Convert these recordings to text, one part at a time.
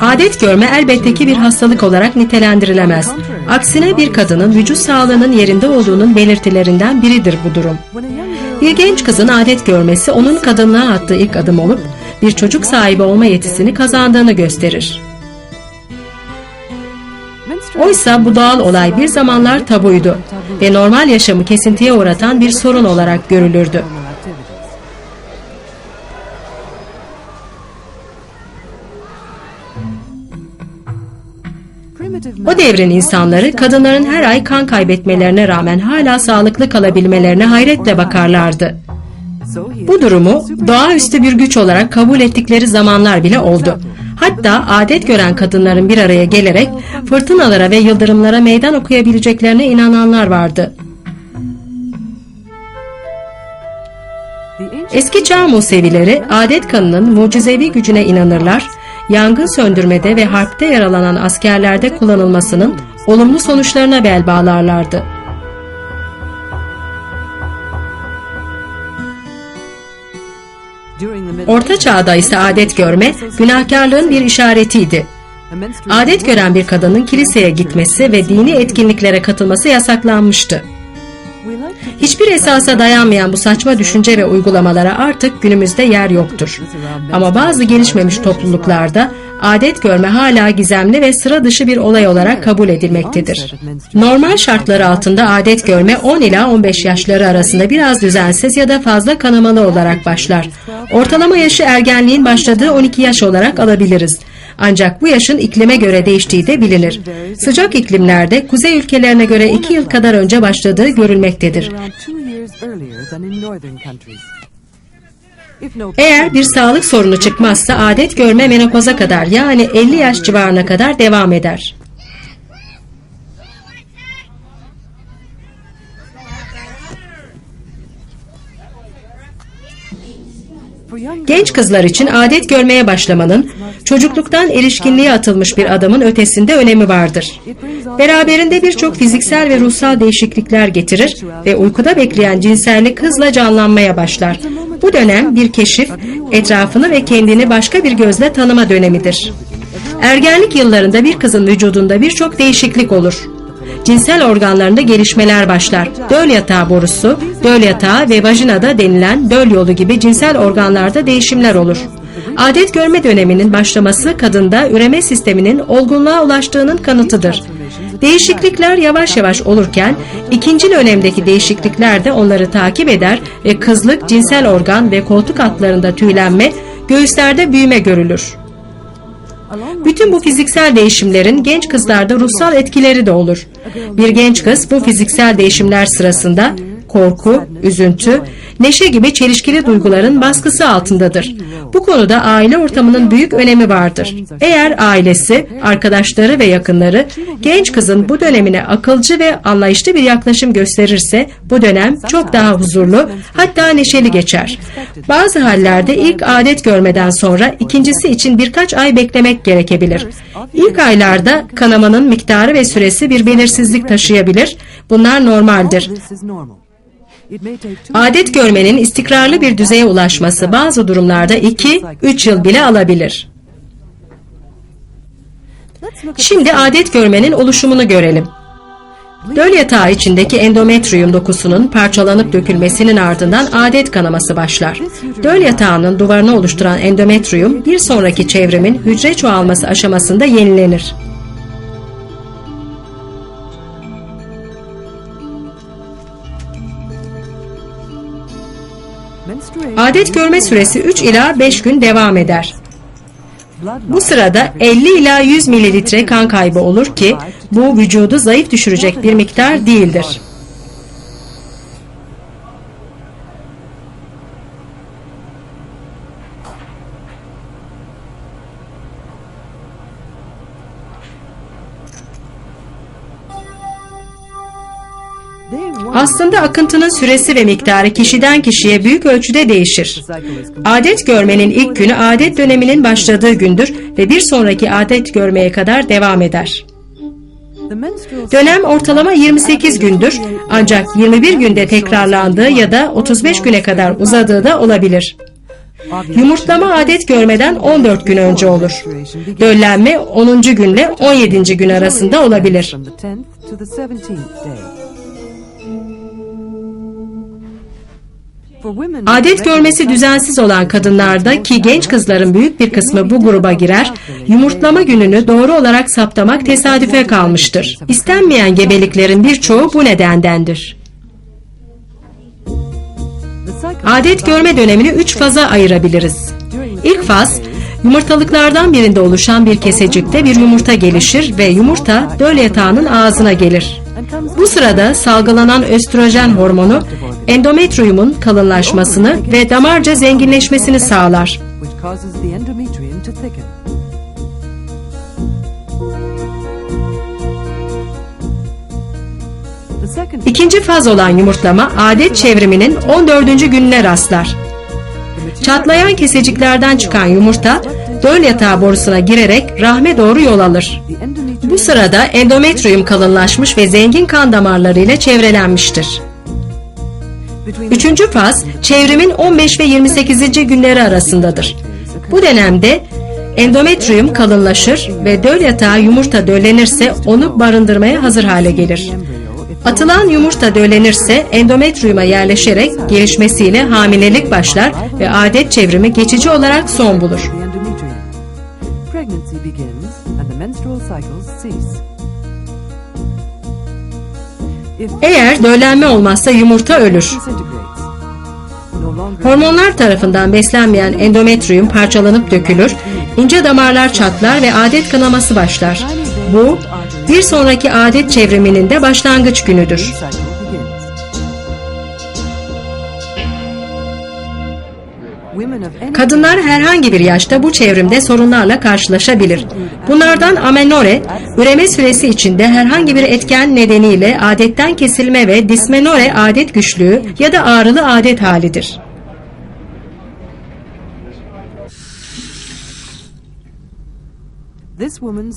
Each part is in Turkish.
Adet görme elbette ki bir hastalık olarak nitelendirilemez. Aksine bir kadının vücut sağlığının yerinde olduğunun belirtilerinden biridir bu durum. Bir genç kızın adet görmesi onun kadınlığa attığı ilk adım olup bir çocuk sahibi olma yetisini kazandığını gösterir. Oysa bu doğal olay bir zamanlar tabuydu ve normal yaşamı kesintiye uğratan bir sorun olarak görülürdü. O devrin insanları kadınların her ay kan kaybetmelerine rağmen hala sağlıklı kalabilmelerine hayretle bakarlardı. Bu durumu doğaüstü bir güç olarak kabul ettikleri zamanlar bile oldu. Hatta adet gören kadınların bir araya gelerek fırtınalara ve yıldırımlara meydan okuyabileceklerine inananlar vardı. Eski çağ Musevileri adet kanının mucizevi gücüne inanırlar, yangın söndürmede ve harpte yaralanan askerlerde kullanılmasının olumlu sonuçlarına bel bağlarlardı. Orta çağda ise adet görme günahkarlığın bir işaretiydi. Adet gören bir kadının kiliseye gitmesi ve dini etkinliklere katılması yasaklanmıştı. Hiçbir esasa dayanmayan bu saçma düşünce ve uygulamalara artık günümüzde yer yoktur. Ama bazı gelişmemiş topluluklarda adet görme hala gizemli ve sıra dışı bir olay olarak kabul edilmektedir. Normal şartlar altında adet görme 10 ila 15 yaşları arasında biraz düzensiz ya da fazla kanamalı olarak başlar. Ortalama yaşı ergenliğin başladığı 12 yaş olarak alabiliriz. Ancak bu yaşın iklime göre değiştiği de bilinir. Sıcak iklimlerde kuzey ülkelerine göre 2 yıl kadar önce başladığı görülmektedir. Eğer bir sağlık sorunu çıkmazsa adet görme menopoza kadar yani 50 yaş civarına kadar devam eder. Genç kızlar için adet görmeye başlamanın çocukluktan erişkinliğe atılmış bir adamın ötesinde önemi vardır. Beraberinde birçok fiziksel ve ruhsal değişiklikler getirir ve uykuda bekleyen cinsellik hızla canlanmaya başlar. Bu dönem bir keşif, etrafını ve kendini başka bir gözle tanıma dönemidir. Ergenlik yıllarında bir kızın vücudunda birçok değişiklik olur cinsel organlarında gelişmeler başlar. Döl yatağı borusu, döl yatağı ve vajinada denilen döl yolu gibi cinsel organlarda değişimler olur. Adet görme döneminin başlaması kadında üreme sisteminin olgunluğa ulaştığının kanıtıdır. Değişiklikler yavaş yavaş olurken ikinci dönemdeki değişiklikler de onları takip eder ve kızlık, cinsel organ ve koltuk altlarında tüylenme, göğüslerde büyüme görülür. Bütün bu fiziksel değişimlerin genç kızlarda ruhsal etkileri de olur. Bir genç kız bu fiziksel değişimler sırasında korku, üzüntü, neşe gibi çelişkili duyguların baskısı altındadır. Bu konuda aile ortamının büyük önemi vardır. Eğer ailesi, arkadaşları ve yakınları genç kızın bu dönemine akılcı ve anlayışlı bir yaklaşım gösterirse bu dönem çok daha huzurlu hatta neşeli geçer. Bazı hallerde ilk adet görmeden sonra ikincisi için birkaç ay beklemek gerekebilir. İlk aylarda kanamanın miktarı ve süresi bir belirsizlik taşıyabilir. Bunlar normaldir. Adet görmenin istikrarlı bir düzeye ulaşması bazı durumlarda 2-3 yıl bile alabilir. Şimdi adet görmenin oluşumunu görelim. Döl yatağı içindeki endometrium dokusunun parçalanıp dökülmesinin ardından adet kanaması başlar. Döl yatağının duvarını oluşturan endometrium bir sonraki çevrimin hücre çoğalması aşamasında yenilenir. Adet görme süresi 3 ila 5 gün devam eder. Bu sırada 50 ila 100 mililitre kan kaybı olur ki bu vücudu zayıf düşürecek bir miktar değildir. Aslında akıntının süresi ve miktarı kişiden kişiye büyük ölçüde değişir. Adet görmenin ilk günü adet döneminin başladığı gündür ve bir sonraki adet görmeye kadar devam eder. Dönem ortalama 28 gündür ancak 21 günde tekrarlandığı ya da 35 güne kadar uzadığı da olabilir. Yumurtlama adet görmeden 14 gün önce olur. Döllenme 10. günle 17. gün arasında olabilir. Adet görmesi düzensiz olan kadınlarda ki genç kızların büyük bir kısmı bu gruba girer, yumurtlama gününü doğru olarak saptamak tesadüfe kalmıştır. İstenmeyen gebeliklerin birçoğu bu nedendendir. Adet görme dönemini üç faza ayırabiliriz. İlk faz, yumurtalıklardan birinde oluşan bir kesecikte bir yumurta gelişir ve yumurta döl yatağının ağzına gelir. Bu sırada salgılanan östrojen hormonu endometriyumun kalınlaşmasını ve damarca zenginleşmesini sağlar. İkinci faz olan yumurtlama adet çevriminin 14. gününe rastlar. Çatlayan keseciklerden çıkan yumurta döl yatağı borusuna girerek rahme doğru yol alır. Bu sırada endometriyum kalınlaşmış ve zengin kan damarlarıyla çevrelenmiştir. Üçüncü faz çevrimin 15 ve 28. günleri arasındadır. Bu dönemde endometriyum kalınlaşır ve döl yatağı yumurta döllenirse onu barındırmaya hazır hale gelir. Atılan yumurta döllenirse endometriyuma yerleşerek gelişmesiyle hamilelik başlar ve adet çevrimi geçici olarak son bulur. Eğer döllenme olmazsa yumurta ölür. Hormonlar tarafından beslenmeyen endometriyum parçalanıp dökülür, ince damarlar çatlar ve adet kanaması başlar. Bu, bir sonraki adet çevriminin de başlangıç günüdür. Kadınlar herhangi bir yaşta bu çevrimde sorunlarla karşılaşabilir. Bunlardan amenore, üreme süresi içinde herhangi bir etken nedeniyle adetten kesilme ve dismenore adet güçlüğü ya da ağrılı adet halidir.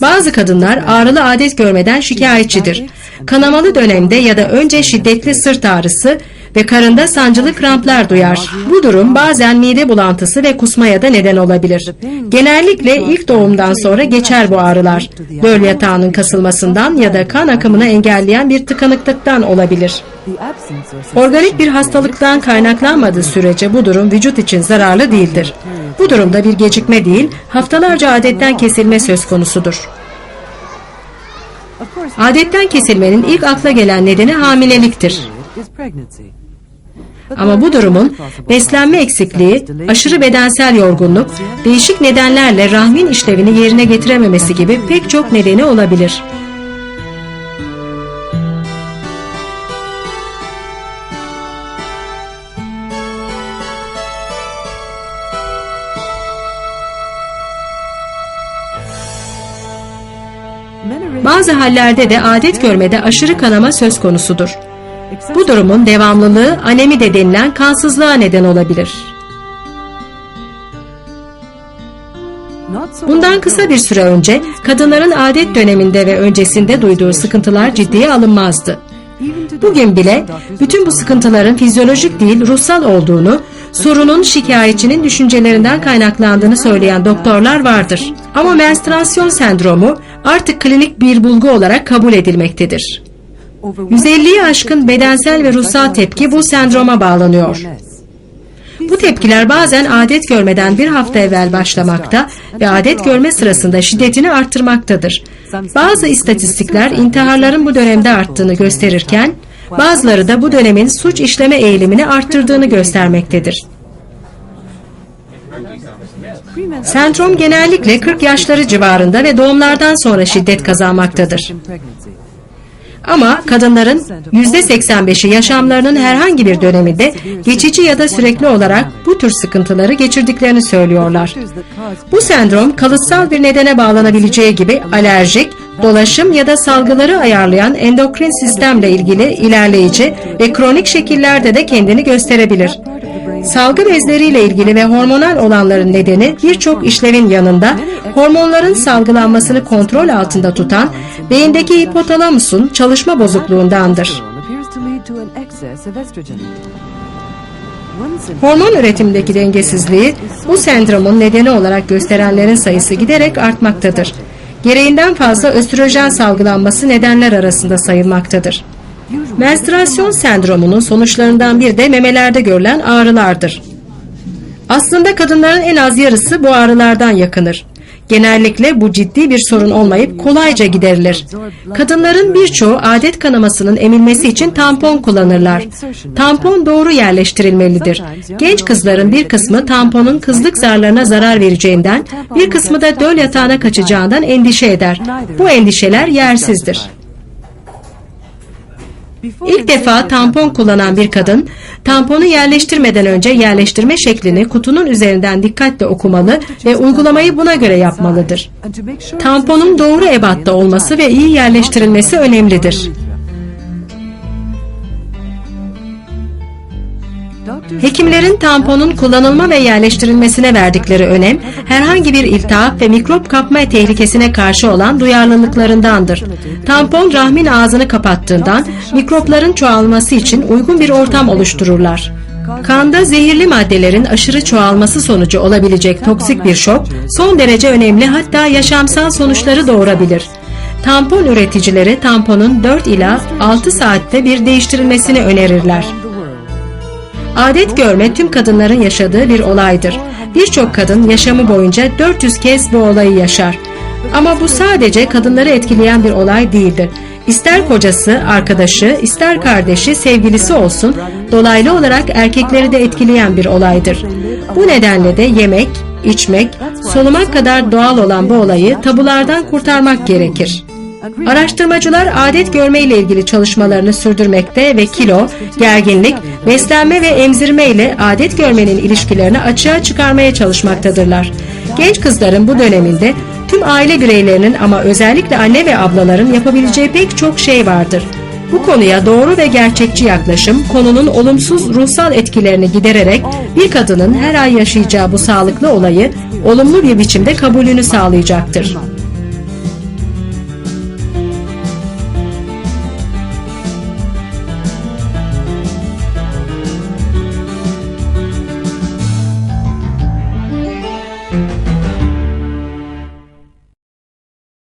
Bazı kadınlar ağrılı adet görmeden şikayetçidir. Kanamalı dönemde ya da önce şiddetli sırt ağrısı ve karında sancılı kramplar duyar. Bu durum bazen mide bulantısı ve kusmaya da neden olabilir. Genellikle ilk doğumdan sonra geçer bu ağrılar. Döl yatağının kasılmasından ya da kan akımını engelleyen bir tıkanıklıktan olabilir. Organik bir hastalıktan kaynaklanmadığı sürece bu durum vücut için zararlı değildir. Bu durumda bir gecikme değil, haftalarca adetten kesilme söz konusudur. Adetten kesilmenin ilk akla gelen nedeni hamileliktir. Ama bu durumun beslenme eksikliği, aşırı bedensel yorgunluk, değişik nedenlerle rahmin işlevini yerine getirememesi gibi pek çok nedeni olabilir. Bazı hallerde de adet görmede aşırı kanama söz konusudur. Bu durumun devamlılığı anemi de denilen kansızlığa neden olabilir. Bundan kısa bir süre önce kadınların adet döneminde ve öncesinde duyduğu sıkıntılar ciddiye alınmazdı. Bugün bile bütün bu sıkıntıların fizyolojik değil ruhsal olduğunu, sorunun şikayetçinin düşüncelerinden kaynaklandığını söyleyen doktorlar vardır. Ama menstruasyon sendromu artık klinik bir bulgu olarak kabul edilmektedir. 150'yi aşkın bedensel ve ruhsal tepki bu sendroma bağlanıyor. Bu tepkiler bazen adet görmeden bir hafta evvel başlamakta ve adet görme sırasında şiddetini arttırmaktadır. Bazı istatistikler intiharların bu dönemde arttığını gösterirken, bazıları da bu dönemin suç işleme eğilimini arttırdığını göstermektedir. Sendrom genellikle 40 yaşları civarında ve doğumlardan sonra şiddet kazanmaktadır. Ama kadınların %85'i yaşamlarının herhangi bir döneminde geçici ya da sürekli olarak bu tür sıkıntıları geçirdiklerini söylüyorlar. Bu sendrom kalıtsal bir nedene bağlanabileceği gibi alerjik, dolaşım ya da salgıları ayarlayan endokrin sistemle ilgili ilerleyici ve kronik şekillerde de kendini gösterebilir. Salgı bezleriyle ilgili ve hormonal olanların nedeni birçok işlevin yanında hormonların salgılanmasını kontrol altında tutan beyindeki hipotalamusun çalışma bozukluğundandır. Hormon üretimindeki dengesizliği bu sendromun nedeni olarak gösterenlerin sayısı giderek artmaktadır. Gereğinden fazla östrojen salgılanması nedenler arasında sayılmaktadır. Menstrüasyon sendromunun sonuçlarından biri de memelerde görülen ağrılardır. Aslında kadınların en az yarısı bu ağrılardan yakınır. Genellikle bu ciddi bir sorun olmayıp kolayca giderilir. Kadınların birçoğu adet kanamasının emilmesi için tampon kullanırlar. Tampon doğru yerleştirilmelidir. Genç kızların bir kısmı tamponun kızlık zarlarına zarar vereceğinden, bir kısmı da döl yatağına kaçacağından endişe eder. Bu endişeler yersizdir. İlk defa tampon kullanan bir kadın, tamponu yerleştirmeden önce yerleştirme şeklini kutunun üzerinden dikkatle okumalı ve uygulamayı buna göre yapmalıdır. Tamponun doğru ebatta olması ve iyi yerleştirilmesi önemlidir. Hekimlerin tamponun kullanılma ve yerleştirilmesine verdikleri önem, herhangi bir iltihap ve mikrop kapma tehlikesine karşı olan duyarlılıklarındandır. Tampon rahmin ağzını kapattığından mikropların çoğalması için uygun bir ortam oluştururlar. Kanda zehirli maddelerin aşırı çoğalması sonucu olabilecek toksik bir şok, son derece önemli hatta yaşamsal sonuçları doğurabilir. Tampon üreticileri tamponun 4 ila 6 saatte bir değiştirilmesini önerirler. Adet görme tüm kadınların yaşadığı bir olaydır. Birçok kadın yaşamı boyunca 400 kez bu olayı yaşar. Ama bu sadece kadınları etkileyen bir olay değildir. İster kocası, arkadaşı, ister kardeşi, sevgilisi olsun, dolaylı olarak erkekleri de etkileyen bir olaydır. Bu nedenle de yemek, içmek, solumak kadar doğal olan bu olayı tabulardan kurtarmak gerekir. Araştırmacılar adet görme ile ilgili çalışmalarını sürdürmekte ve kilo, gerginlik, beslenme ve emzirme ile adet görmenin ilişkilerini açığa çıkarmaya çalışmaktadırlar. Genç kızların bu döneminde tüm aile bireylerinin ama özellikle anne ve ablaların yapabileceği pek çok şey vardır. Bu konuya doğru ve gerçekçi yaklaşım konunun olumsuz ruhsal etkilerini gidererek bir kadının her ay yaşayacağı bu sağlıklı olayı olumlu bir biçimde kabulünü sağlayacaktır.